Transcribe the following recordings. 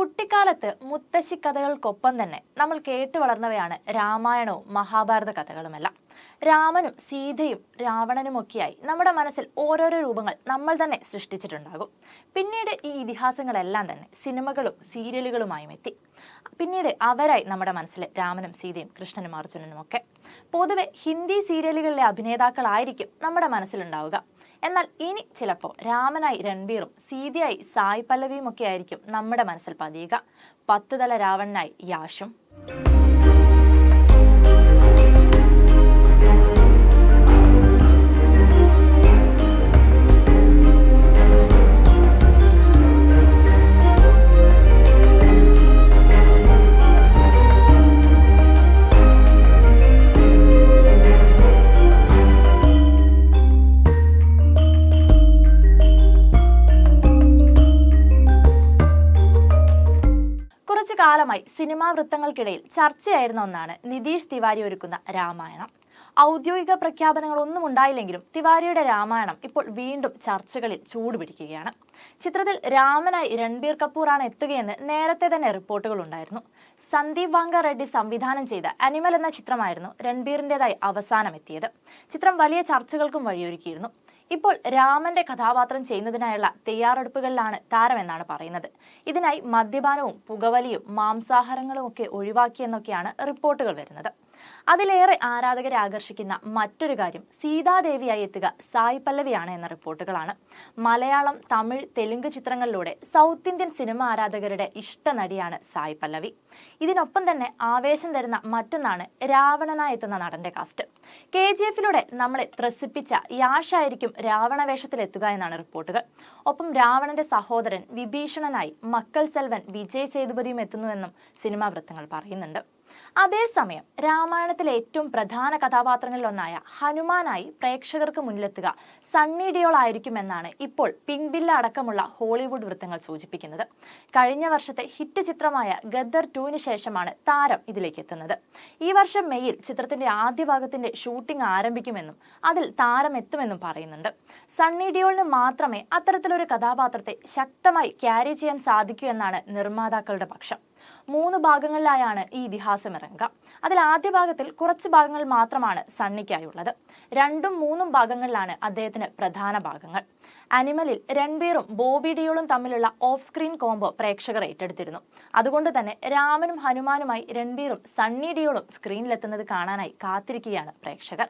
കുട്ടിക്കാലത്ത് മുത്തശ്ശി കഥകൾക്കൊപ്പം തന്നെ നമ്മൾ കേട്ടു വളർന്നവയാണ് രാമായണവും മഹാഭാരത കഥകളുമെല്ലാം. രാമനും സീതയും രാവണനുമൊക്കെയായി നമ്മുടെ മനസ്സിൽ ഓരോരോ രൂപങ്ങൾ നമ്മൾ തന്നെ സൃഷ്ടിച്ചിട്ടുണ്ടാകും. പിന്നീട് ഈ ഇതിഹാസങ്ങളെല്ലാം തന്നെ സിനിമകളും സീരിയലുകളുമായും എത്തി. പിന്നീട് അവരായി നമ്മുടെ മനസ്സിൽ രാമനും സീതയും കൃഷ്ണനും അർജുനനും ഒക്കെ പൊതുവെ ഹിന്ദി സീരിയലുകളിലെ അഭിനേതാക്കളായിരിക്കും നമ്മുടെ മനസ്സിലുണ്ടാവുക. എന്നാൽ ഇനി ചിലപ്പോൾ രാമനായി രൺബീറും സീതയായി സായ് പല്ലവിയും ഒക്കെ ആയിരിക്കും നമ്മുടെ മനസ്സിൽ പതിയുക. പത്ത് തല രാവണനായി യാഷും കാലമായി സിനിമാ വൃത്തങ്ങൾക്കിടയിൽ ചർച്ചയായിരുന്ന ഒന്നാണ് നിതീഷ് തിവാരി ഒരുക്കുന്ന രാമായണം. ഔദ്യോഗിക പ്രഖ്യാപനങ്ങളൊന്നും ഉണ്ടായില്ലെങ്കിലും തിവാരിയുടെ രാമായണം ഇപ്പോൾ വീണ്ടും ചർച്ചകളിൽ ചൂടുപിടിക്കുകയാണ്. ചിത്രത്തിൽ രാമനായി രൺബീർ കപൂറാണ് എത്തുകയെന്ന് നേരത്തെ തന്നെ റിപ്പോർട്ടുകൾ ഉണ്ടായിരുന്നു. സന്ദീപ് വാങ്ക റെഡ്ഡി സംവിധാനം ചെയ്ത അനിമൽ എന്ന ചിത്രമായിരുന്നു രൺബീറിന്റെതായി അവസാനം എത്തിയത് ചിത്രം വലിയ ചർച്ചകൾക്കും വഴിയൊരുക്കിയിരുന്നു. ഇപ്പോൾ രാമന്റെ കഥാപാത്രം ചെയ്യുന്നതിനായുള്ള തയ്യാറെടുപ്പുകളിലാണ് താരമെന്നാണ് പറയുന്നത്. ഇതിനായി മദ്യപാനവും പുകവലിയും മാംസാഹാരങ്ങളും ഒക്കെ ഒഴിവാക്കിയെന്നൊക്കെയാണ് റിപ്പോർട്ടുകൾ വരുന്നത്. അതിലേറെ ആരാധകരെ ആകർഷിക്കുന്ന മറ്റൊരു കാര്യം സീതാദേവിയായി എത്തുക സായി പല്ലവിയാണ് എന്ന റിപ്പോർട്ടുകളാണ്. മലയാളം തമിഴ് തെലുങ്ക് ചിത്രങ്ങളിലൂടെ സൗത്ത് ഇന്ത്യൻ സിനിമ ആരാധകരുടെ ഇഷ്ട നടിയാണ് സായ് പല്ലവി. ഇതിനൊപ്പം തന്നെ ആവേശം തരുന്ന മറ്റൊന്നാണ് രാവണനായി എത്തുന്ന നടന്റെ കാസ്റ്റ്. കെ ജി എഫിലൂടെ നമ്മളെ ത്രസിപ്പിച്ച യാഷായിരിക്കും രാവണ വേഷത്തിലെത്തുക എന്നാണ് റിപ്പോർട്ടുകൾ. ഒപ്പം രാവണന്റെ സഹോദരൻ വിഭീഷണനായി മക്കൾ സെൽവൻ വിജയ് സേതുപതിയും എത്തുന്നുവെന്നും സിനിമാ വൃത്തങ്ങൾ പറയുന്നുണ്ട്. അതേസമയം രാമായണത്തിലെ ഏറ്റവും പ്രധാന കഥാപാത്രങ്ങളിലൊന്നായ ഹനുമാനായി പ്രേക്ഷകർക്ക് മുന്നിലെത്തുക സണ്ണി ഡിയോൾ ആയിരിക്കുമെന്നാണ് ഇപ്പോൾ പിങ്ക് ബില്ല അടക്കമുള്ള ഹോളിവുഡ് വൃത്തങ്ങൾ സൂചിപ്പിക്കുന്നത്. കഴിഞ്ഞ വർഷത്തെ ഹിറ്റ് ചിത്രമായ ഗദ്ദർ ടുവിന് ശേഷമാണ് താരം ഇതിലേക്ക് എത്തുന്നത്. ഈ വർഷം മെയ്യിൽ ചിത്രത്തിന്റെ ആദ്യ ഭാഗത്തിന്റെ ഷൂട്ടിംഗ് ആരംഭിക്കുമെന്നും അതിൽ താരം എത്തുമെന്നും പറയുന്നുണ്ട്. സണ്ണി ഡിയോളിന് മാത്രമേ അത്തരത്തിലൊരു കഥാപാത്രത്തെ ശക്തമായി ക്യാരി ചെയ്യാൻ സാധിക്കൂ എന്നാണ് നിർമ്മാതാക്കളുടെ പക്ഷം. മൂന്ന് ഭാഗങ്ങളിലായാണ് ഈ ഇതിഹാസം ഇറങ്ങുക. അതിൽ ആദ്യ ഭാഗത്തിൽ കുറച്ച് ഭാഗങ്ങൾ മാത്രമാണ് സണ്ണിക്കായുള്ളത്. രണ്ടും മൂന്നും ഭാഗങ്ങളിലാണ് അദ്ദേഹത്തിന് പ്രധാന ഭാഗങ്ങൾ. അനിമലിൽ രൺബീറും ബോബി ഡിയോളും തമ്മിലുള്ള ഓഫ് സ്ക്രീൻ കോംബോ പ്രേക്ഷകർ ഏറ്റെടുത്തിരുന്നു. അതുകൊണ്ട് തന്നെ രാമനും ഹനുമാനുമായി രൺബീറും സണ്ണി ഡിയോളും സ്ക്രീനിലെത്തുന്നത് കാണാനായി കാത്തിരിക്കുകയാണ് പ്രേക്ഷകർ.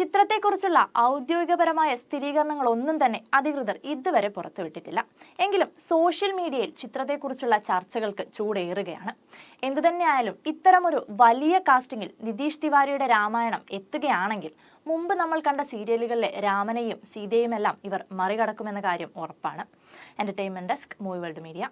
ചിത്രത്തെക്കുറിച്ചുള്ള ഔദ്യോഗികപരമായ സ്ഥിരീകരണങ്ങൾ ഒന്നും തന്നെ അധികൃതർ ഇതുവരെ പുറത്തുവിട്ടിട്ടില്ല. എങ്കിലും സോഷ്യൽ മീഡിയയിൽ ചിത്രത്തെക്കുറിച്ചുള്ള ചർച്ചകൾക്ക് ചൂടേറുകയാണ്. എന്തുതന്നെയായാലും ഇത്തരമൊരു വലിയ കാസ്റ്റിംഗിൽ നിതീഷ് തിവാരിയുടെ രാമായണം എത്തുകയാണെങ്കിൽ മുമ്പ് നമ്മൾ കണ്ട സീരിയലുകളിലെ രാമനെയും സീതയുമെല്ലാം ഇവർ മറികടക്കുമെന്ന കാര്യം ഉറപ്പാണ്. Entertainment desk movie world media